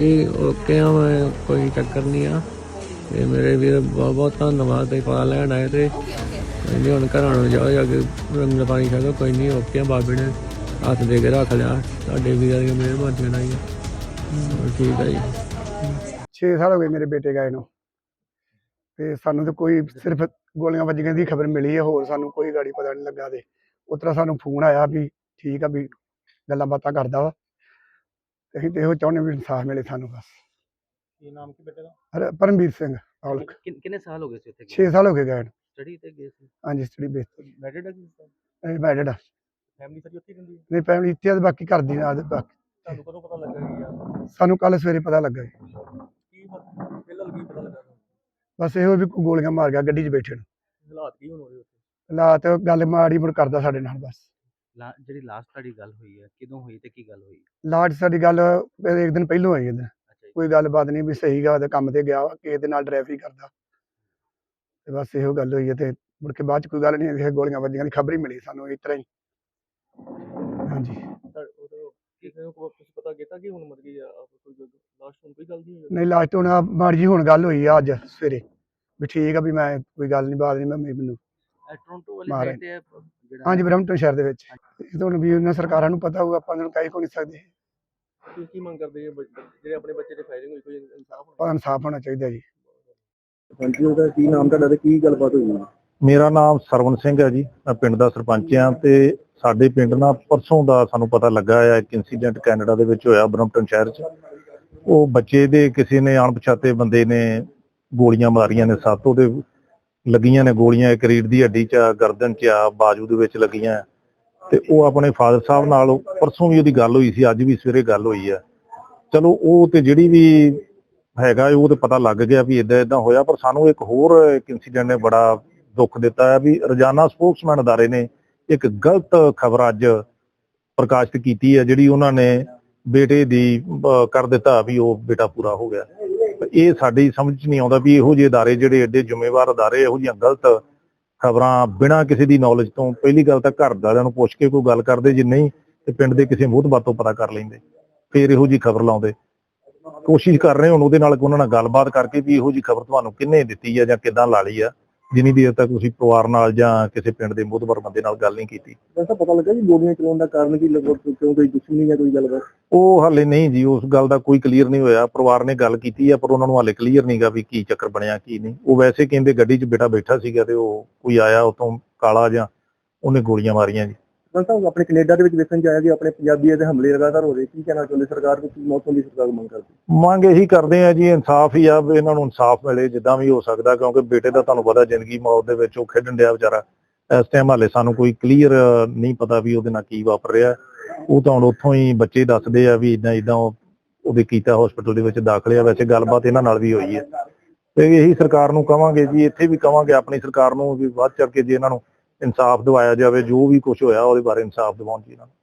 ਹਾਂਜੀ ਓਕੇ ਆ ਮੈਂ ਕੋਈ ਚੱਕਰ ਨਹੀਂ ਆ। ਤੇ ਮੇਰੇ ਵੀਰ, ਬਹੁਤ ਬਹੁਤ ਧੰਨਵਾਦ ਤੇ ਪਾ ਲੈਣ ਆਏ ਤੇ। ਕੋਈ ਨਹੀਂ ਹੁਣ ਘਰਾਂ ਨੂੰ ਜਾਓ, ਜਾ ਕੇ ਰੰਗ ਪਾਣੀ ਛਕੋ ਕੋਈ ਨਹੀਂ, ਓਕੇ ਆ, ਬਾਬੇ ਨੇ ਹੱਥ ਦੇ ਕੇ ਰੱਖ ਲਿਆ। ਤੁਹਾਡੇ ਵੀਰਾਂ ਦੀਆਂ ਮਿਹਰਬਾਨੀਆਂ ਨਾਲ ਹੀ ਠੀਕ ਆ ਜੀ। 6 ਸਾਲ ਹੋ ਗਏ ਮੇਰੇ ਬੇਟੇ ਗਏ ਨੂੰ। ਤੇ ਸਾਨੂੰ ਤਾਂ ਕੋਈ ਸਿਰਫ ਗੋਲੀਆਂ ਵੱਜੀਆਂ ਦੀ ਖਬਰ ਮਿਲੀ ਹੈ ਹੋਰ ਸਾਨੂੰ ਕੋਈ ਗਾੜੀ ਪਤਾ ਨਹੀਂ ਲੱਗਾ ਤੇ। ਉਤਰਾ ਸਾਨੂੰ ਫੋਨ ਆਇਆ ਵੀ ਠੀਕ ਆ ਵੀ ਗੱਲਾਂ ਬਾਤਾਂ ਕਰਦਾ ਵਾ। ਤੇ ਅਸੀਂ ਤੇ ਇਹੋ ਚਾਹੁੰਦੇ ਵੀ ਇਨਸਾਫ ਮਿਲੇ ਸਾਨੂੰ ਬਸ। ਕੀ ਨਾਮ ਕੀ ਬੇਟੇ ਦਾ? ਹਰ- ਪਰਮਵੀਰ ਸਿੰਘ ਔਲਖ। ਕਿੰਨ- ਕਿੰਨੇ ਸਾਲ ਹੋ ਗਏ ਸੀ ਉੱਥੇ 6 ਸਾਲ ਹੋ ਗਏ ਗਏ ਨੂੰ। ਸਟੱਡੀ ਤੇ ਗਏ ਸੀ? ਹਾਂਜੀ ਸਟੱਡੀ ਬੇਸ ਮੈਰਿਡ ਹੈ ਕਿ ਮੈਰਿਡ ਆ। ਫੈਮਿਲੀ ਸਾਡੀ ਉੱਥੇ ਹੀ ਰਹਿੰਦੀ ਹੈ ਨਹੀਂ ਫੈਮਿਲੀ ਇੱਥੇ ਆ ਤੇ ਬਾਕੀ ਘਰ ਦੀ ਨਾਲ ਬਾਕੀ। ਤੁਹਾਨੂੰ ਕਦੋਂ ਪਤਾ ਲੱਗਾ ਕਿ ਯਾਰ? ਸਾਨੂੰ ਕੱਲ ਸਵੇਰੇ ਪਤਾ ਲੱਗਾ ਜੀ। ਕੀ ਪਤਾ ਪਹਿਲਾਂ ਕੀ ਪਤਾ ਲੱਗਾ ਤੁਹਾਨੂੰ? ਬਸ ਇਹੋ ਵੀ ਕੋਈ ਗੋਲੀਆਂ ਮਾਰ ਗਿਆ ਗੱਡੀ 'ਚ ਬੈਠੇ ਨੂੰ। ਹਾਲਾਤ ਕੀ ਹੁਣ ਰਹੇ ਉੱਥੇ? ਹਾਲਾਤ ਗੱਲ ਮਾੜੀ ਮੁੜ ਕਰਦਾ ਸਾਡੇ ਨਾਲ ਬਸ। ਲਾ- ਜਿਹੜੀ ਲਾਸਟ ਤੁਹਾਡੀ ਗੱਲ ਹੋਈ ਹੈ ਕਿਦੋਂ ਹੋਈ ਤੇ ਕੀ ਗੱਲ ਹੋਈ? ਲਾਟ ਸਾਡੀ ਗੱਲ ਮੇਰੇ ਇੱਕ ਦਿਨ ਪਹਿਲੋਂ ਹੋਈ ਇਹਦੇ। ਅੱਛਾ ਜੀ। ਕੋਈ ਗੱਲਬਾਤ ਨਹੀਂ ਵੀ ਸਹੀ ਗਾ ਉਹਦੇ ਕੰਮ ਤੇ ਗਿਆ ਵਾ, ਕਿਸੇ ਦੇ ਨਾਲ ਡਰਾਈਵਰੀ ਕਰਦਾ। ਤੇ ਬਸ ਇਹੋ ਗੱਲ ਹੋਈ ਹੈ ਤੇ ਮੁੜ ਕੇ ਬਾਅਦ ਚ ਕੋਈ ਗੱਲ ਨਹੀਂ ਇਹ ਗੋਲੀਆਂ ਵੱਜੀਆਂ ਦੀ ਖਬਰ ਹੀ ਮਿਲੀ ਸਾਨੂੰ ਇਸ ਤਰ੍ਹਾਂ ਹੀ। ਹਾਂਜੀ। ਤਾਂ ਉਦੋਂ ਕਿਸੇ ਨੂੰ ਕੁਛ ਪਤਾ ਕੀਤਾ ਕਿ ਹੁਣ ਮਰ ਗਈ ਆ ਆਪ ਕੋਈ ਲਾਸਟ ਹੁਣ ਕੋਈ ਗੱਲ ਨਹੀਂ ਹੋਈ ਨਹੀਂ ਲਾਸਟ ਹੁਣ ਆਹ ਮਾੜੀ ਜੀ ਹੁਣ ਗੱਲ ਹੋਈ ਆ ਅੱਜ ਸਵੇਰੇ ਵੀ ਠੀਕ ਆ ਵੀ ਮੈਂ ਕੋਈ ਗੱਲ ਨਹੀਂ ਬਾਤ ਨਹੀਂ ਮੈਂ ਮੈਨੂੰ ਇਹ ਟੋਰਾਂਟੋ ਵਾਲੀ ਮਾਰ। ਸਾਈਡ ਤੇ ਇਹ ਜਿਹੜਾ ਹਾਂਜੀ ਬ੍ਰਹਮਟਨ ਸ਼ਹਿਰ ਦੇ ਵਿੱਚ। ਇਹ ਤਾਂ ਹੁਣ ਵੀ ਉਹਨਾਂ ਸਰਕਾਰਾਂ ਨੂੰ ਪਤਾ ਹੋਊ ਆਪਾਂ ਨੂੰ ਕਹਿ ਕੋ ਨਹੀਂ ਸਕਦੇ। ਕੀ ਕੀ ਮੰਗ ਕਰਦੇ ਆ ਬੱਚ- ਜਿਹੜੇ ਆਪਣੇ ਬੱਚੇ ਤੇ ਫਾਇਰਿੰਗ ਹੋਈ ਕੋਈ ਇਨਸਾਫ ਹੋਣਾ ਪਰ ਇਨਸਾਫ ਹੋਣਾ ਚਾਹੀਦਾ ਜੀ। ਹਾਂਜੀ ਉਹਦਾ ਕੀ ਨਾਮ ਤੁਹਾਡਾ ਤੇ ਕੀ ਗੱਲਬਾਤ ਹੋਈ? ਮੇਰਾ ਨਾਮ ਸਰਵਨ ਸਿੰਘ ਹੈ ਜੀ। ਮੈਂ ਪਿੰਡ ਦਾ ਸਰਪੰਚ ਹਾਂ ਤੇ ਸਾਡੇ ਪਿੰਡ ਨਾਲ ਪਰਸੋਂ ਦਾ ਸਾਨੂੰ ਪਤਾ ਲੱਗਾ ਹੈ ਇੱਕ ਇਨਸੀਡੈਂਟ ਕੈਨੇਡਾ ਦੇ ਵਿੱਚ ਹੋਇਆ ਬਰਮਟਨ ਸ਼ਹਿਰ 'ਚ। ਉਹ ਬੱਚੇ ਦੇ ਕਿਸੇ ਨੇ ਅਣਪਛਾਤੇ ਬੰਦੇ ਨੇ ਗੋਲੀਆਂ ਮਾਰੀਆਂ ਨੇ ਸੱਤ ਉਹਦੇ ਲੱਗੀਆਂ ਨੇ ਗੋਲੀਆਂ ਇੱਕ ਰੀੜ ਦੀ ਹੱਡੀ 'ਚ ਆ, ਗਰਦਨ 'ਚ ਆ ਬਾਜੂ ਦੇ ਵਿੱਚ ਲੱਗੀਆਂ। ਤੇ ਉਹ ਆਪਣੇ ਫਾਦਰ ਸਾਹਿਬ ਨਾਲ ਪਰਸੋਂ ਵੀ ਉਹਦੀ ਗੱਲ ਹੋਈ ਸੀ ਅੱਜ ਵੀ ਸਵੇਰੇ ਗੱਲ ਹੋਈ ਆ। ਚਲੋ ਉਹ ਤੇ ਜਿਹੜੀ ਵੀ ਹੈਗਾ ਉਹ ਤੇ ਪਤਾ ਲੱਗ ਗਿਆ ਵੀ ਇਦਾਂ ਇਦਾਂ ਹੋਇਆ ਪਰ ਸਾਨੂੰ ਇੱਕ ਹੋਰ ਇੱਕ ਇਨਸੀਡੈਂਟ ਨੇ ਬੜਾ ਦੁੱਖ ਦਿੱਤਾ ਹੈ ਵੀ ਰੋਜ਼ਾਨਾ ਸਪੋਕਸਮੈਨ ਅਦਾਰੇ ਨੇ ਇੱਕ ਗਲਤ ਖਬਰ ਅੱਜ ਪ੍ਰਕਾਸ਼ਿਤ ਕੀਤੀ ਹੈ ਜਿਹੜੀ ਉਹਨਾਂ ਨੇ ਬੇਟੇ ਦੀ ਕਰ ਦਿੱਤਾ ਵੀ ਉਹ ਬੇਟਾ ਪੂਰਾ ਹੋ ਗਿਆ। ਇਹ ਸਾਡੀ ਸਮਝ 'ਚ ਨਹੀਂ ਆਉਂਦਾ ਵੀ ਇਹੋ ਜਿਹੇ ਅਦਾਰੇ ਜਿਹੜੇ ਐਡੇ ਜ਼ਿੰਮੇਵਾਰ ਅਦਾਰੇ, ਇਹੋ ਜਿਹੀਆਂ ਗਲਤ ਖਬਰਾਂ ਬਿਨਾਂ ਕਿਸੇ ਦੀ ਨੌਲੇਜ ਤੋਂ ਪਹਿਲੀ ਗੱਲ ਤਾਂ ਘਰ ਵਾਲਿਆਂ ਨੂੰ ਪੁੱਛ ਕੇ ਕੋਈ ਗੱਲ ਕਰਦੇ, ਜੇ ਨਹੀਂ ਤੇ ਪਿੰਡ ਦੇ ਕਿਸੇ ਮੂਹਤ ਤੋਂ ਪਤਾ ਕਰ ਲੈਂਦੇ, ਫੇਰ ਇਹੋ ਜਿਹੀ ਖਬਰ ਲਾਉਂਦੇ। ਕੋਸ਼ਿਸ਼ ਕਰ ਰਹੇ ਹੁਣ ਉਹਦੇ ਨਾਲ ਉਹਨਾਂ ਨਾਲ ਗੱਲਬਾਤ ਕਰਕੇ ਵੀ ਇਹੋ ਜਿਹੀ ਖਬਰ ਤੁਹਾਨੂੰ ਕਿੰਨੇ ਦਿੱਤੀ ਆ ਜਾਂ ਕਿੱਦਾਂ ਲਾ ਲਈ ਆ। ਜਿੰਨੀ ਦੇਰ ਤੱਕ ਤੁਸੀਂ ਪਰਿਵਾਰ ਨਾਲ ਜਾਂ ਕਿਸੇ ਪਿੰਡ ਦੇ ਮੋਹਤਬਰ ਬੰਦੇ ਨਾਲ ਗੱਲ ਨਹੀਂ ਕੀਤੀ। ਵੈਸਾ ਪਤਾ ਲੱਗਾ ਕਿ ਗੋਲੀਆਂ ਚਲਾਉਣ ਦਾ ਕਾਰਨ ਕੀ ਲੱਗੋ ਕਿਉਂ ਕੋਈ ਦੁਸ਼ਮਣੀ ਜਾਂ ਕੋਈ ਗੱਲਬਾਤ ਉਹ ਹਾਲੇ ਨਹੀਂ ਜੀ ਉਸ ਗੱਲ ਦਾ ਕੋਈ ਕਲੀਅਰ ਨਹੀਂ ਹੋਇਆ। ਪਰਿਵਾਰ ਨੇ ਗੱਲ ਕੀਤੀ ਆ ਪਰ ਉਹਨਾਂ ਨੂੰ ਹਾਲੇ ਕਲੀਅਰ ਨਹੀਂਗਾ ਵੀ ਕੀ ਚੱਕਰ ਬਣਿਆ ਕੀ ਨਹੀਂ। ਉਹ ਵੈਸੇ ਕਹਿੰਦੇ ਗੱਡੀ 'ਚ ਬੇਟਾ ਬੈਠਾ ਸੀਗਾ ਤੇ ਉਹ ਕੋਈ ਆਇਆ ਉਤੋਂ ਕਾਲਾ ਜਾਂ ਉਹਨੇ ਗੋਲੀਆਂ ਮਾਰੀਆਂ ਜੀ। ਵੈਸਾ ਆਪਣੇ ਕੈਨੇਡਾ ਦੇ ਵਿੱਚ ਵੇਖਣ ਚ ਕਿ ਆਪਣੇ ਪੰਜਾਬੀਆਂ ਦੇ ਹਮਲੇ ਲਗਾਤਾਰ ਹੋ ਰਹੇ, ਕੀ ਕਹਿਣਾ ਚਾਹੁੰਦੇ ਸਰਕਾਰ ਨੂੰ, ਕੀ ਮੌਸਮ ਦੀ ਸਰਕਾਰ ਮੰਗ ਕਰਦੀ? ਮੰਗ ਇਹੀ ਕਰਦੇ ਆ ਜੀ, ਇਨਸਾਫ ਹੀ ਆ ਇਹਨਾਂ ਨੂੰ ਇਨਸਾਫ ਮਿਲੇ, ਜਿੱਦਾਂ ਵੀ ਹੋ ਸਕਦਾ, ਕਿਉਂਕਿ ਬੇਟੇ ਦਾ ਤੁਹਾਨੂੰ ਪਤਾ ਜ਼ਿੰਦਗੀ ਮੌਤ ਦੇ ਵਿੱਚ ਉਹ ਖੇਡਣ ਡਿਆ ਵਿਚਾਰਾ। ਇਸ ਟਾਈਮ ਹਾਲੇ ਸਾਨੂੰ ਕੋਈ ਕਲੀਅਰ ਨਹੀਂ ਪਤਾ ਵੀ ਉਹਦੇ ਨਾਲ ਕੀ ਵਾਪਰ ਰਿਹਾ। ਉਹ ਤਾਂ ਹੁਣ ਉੱਥੋਂ ਹੀ ਬੱਚੇ ਦੱਸਦੇ ਆ ਵੀ ਇਦਾਂ ਇਦਾਂ ਉਹਦੇ ਕੀਤਾ ਹਸਪੀਟਲ ਦੇ ਵਿੱਚ ਦਾਖਲ ਆ, ਵੈਸੇ ਗੱਲਬਾਤ ਇਹਨਾਂ ਨਾਲ ਵੀ ਹੋਈ ਹੈ। ਤੇ ਇਹੀ ਸਰਕਾਰ ਨੂੰ ਕਵਾਂਗੇ ਜੀ, ਇੱਥੇ ਵੀ ਕਵਾਂਗੇ, ਆਪਣੀ ਸਰਕਾਰ ਨੂੰ ਵੀ ਵੱਧ ਚੜ ਕੇ ਜੇ ਇਹਨਾਂ ਨੂੰ ਇਨਸਾਫ ਦਿਵਾਇਆ ਜਾਵੇ ਜੋ ਵੀ ਕੁਝ ਹੋਇਆ ਉਹਦੇ ਬਾਰੇ ਇਨਸਾਫ ਦਿਵਾਉਣ ਜੀ ਇਹਨਾਂ ਨੂੰ।